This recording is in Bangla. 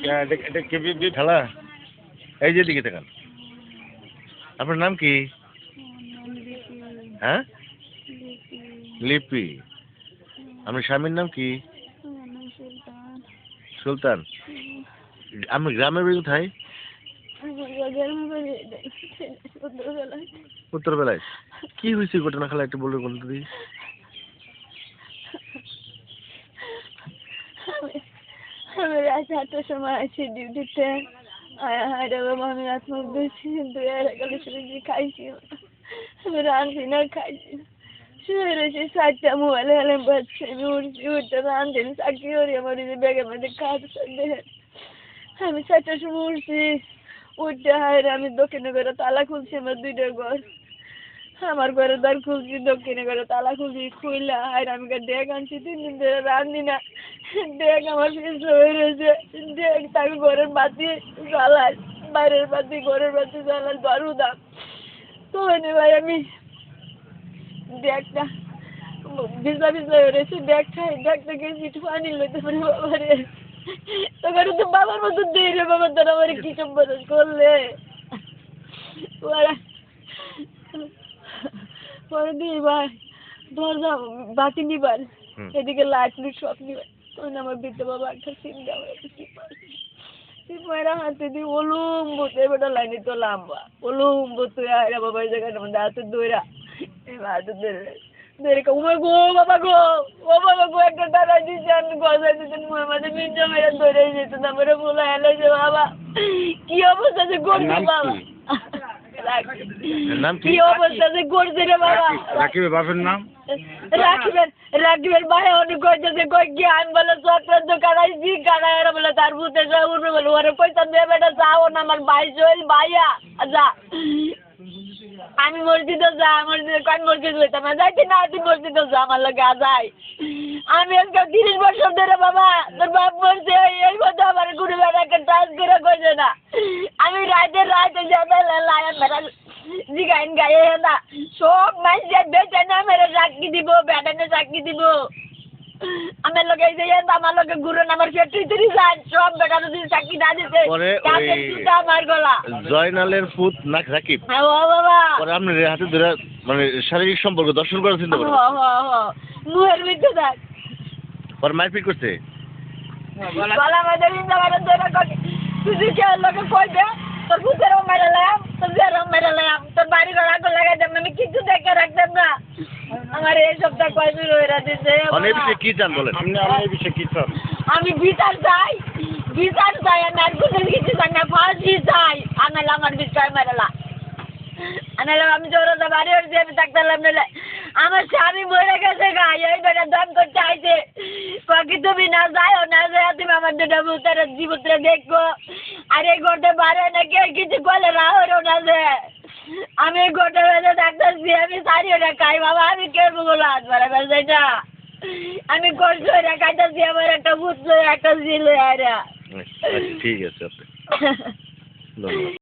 হ্যাঁ, এটা খেলা এই যে দিকে দেখান আপনার নাম কি হ্যাঁ লিপি আপনার স্বামীর নাম কি সুলতান আমি গ্রামের বাড়ি কোথায় উত্তরবেলায় কি হয়েছে ঘটনা খেলা একটু বলবে বলতে দিই আমি রাত আটটার সময় আছি ডিউটিতে। আমি রাত মুখ ধুয়েছি এর গেলে শুনে খাইছি। আমি রাঁধছি না, খাইছি। শুয়ে রয়েছি, সাতটা মোবাইল হেলে বাজছে। আমি উঠছি উঠতে রাঁধছি চাকরি করি আমার যে ব্যাগের মধ্যে কাজ দেখে আমি চারটার সময় উঠছি। উঠতে হায় আমি দক্ষিণে করে তালা খুলছি, আমার দুইটা ঘর। আমার ঘরে দ্বার খুলছি দক্ষিণে ঘরে তালা খুলছি, খুইলা আর আমি ডেক আনছি তিন দিন ধরে রাঁধি না। ডেক আমার পিছনে হয়ে রয়েছে। ডেক তাকে ঘরের বাতি জ্বালায় বাইরের বাতি ঘরের বাতি জ্বালায় বারু দাম। তো এনে ভাই আমি ডেকটা ভিজা ভিজা হয়ে রয়েছে খাই ডেক থেকে কিছু পানি লইতে পারি বাবা রে তখন তো বাবার মতো দেই রে বাবা তোরা আমার কি সম্বোধন করলে? ওরা পরে দিই ভাই দরজা বাতি নিবার এদিকে লাইট লুট সব নিবার। তখন আমার বৃদ্ধ বাবা একটা সিম সিপাইরা হাতে ওলুম বসে বেটা লাইনে তো লাম্বা ওলুম বসে আয়রা বাবা এই জায়গাটার মধ্যে হাতে দইরা। হাতে গো বাবা গো ও বাবা গো একটা টাকা দিচ্ছেন গজাই দিচ্ছেন মুখের মাঝে মিঞ্জা মেরে ধরে যেত তারপরে বলে এলে যে বাবা কি অবস্থা যে বাবা। নাম কি? কি অবস্থা যে করছে রে বাবা? রাকিবের বাপের নাম? রাখবেন রাখবেন ভাই অনেক কইতেছে কই কি আমি বলে তার ভূতে বলে ওরে বেটা যাও না আমার ভাই ভাইয়া যা। আমি মসজিদে যা মসজিদে হইতাম? না যাইতে না তুই মসজিদে যা আমার লোকে যাই। আমি আজকে তিরিশ বছর ধরে বাবা তোর বাপ বলছে এই মতো আমার গুরু বেড়াকে টাচ করে কইছে না। আমি রাতে রাতে যাবে লায়া মেরা জিগাইন গায়ে না সব মানুষের বেঁচে না মেরে চাকরি দিব বেটানে চাকরি দিব আমার লোকে এই যে আমার লোকে গুরু আমার ফ্যাক্টরি তিরিশ যান সব বেটা যদি চাকরি না দিতে আমার গলা জয়নালের পুত না রাকিব ও বাবা পরে আপনার হাতে ধরে মানে শারীরিক সম্পর্ক দর্শন করার চিন্তা হ করেন হ হ মুহের ভিতরে থাক পরে মারপিট করছে। গলা মাঝে ধরে তুই কে লোকে কই দে তোর ভূতেরও মেরে লাম তোর জেরও মেরে লাম তোর বাড়ি ঘর আগুন লাগাই দেব আমি কিছু দেখে রাখতাম না। আমার এই সপ্তাহ কয় দিন হয়ে দিছে এই বিষয়ে কি চান বলেন? আপনি আমার এই বিষয়ে কি চান? আমি বিচার চাই বিচার চাই আমি আর কোনো কিছু চাই না ফাঁসি চাই। আনালে আমার বিষয় মেরেলা আনালে আমি জোরে বাড়ি উঠছি আমি থাকতাম নাহলে আমার স্বামী মরে গেছে গা এই বেটা দাম করতে আইছে। বাকি তুমি না যাও না যাও তুমি আমার দুটা ভূতের জীবতরে দেখব। আর এই ঘরটা বাড়ে না কেউ কিছু করলে না হলো না যে। আমি ঘরটা বেঁধে ডাক্তারছি আমি সারি ওটা খাই বাবা আমি কেউ বলো হাত বেঁচে না আমি করছি ওটা খাইতেছি আমার একটা ভূত একটা ছিল আর আচ্ছা, ঠিক আছে ধন্যবাদ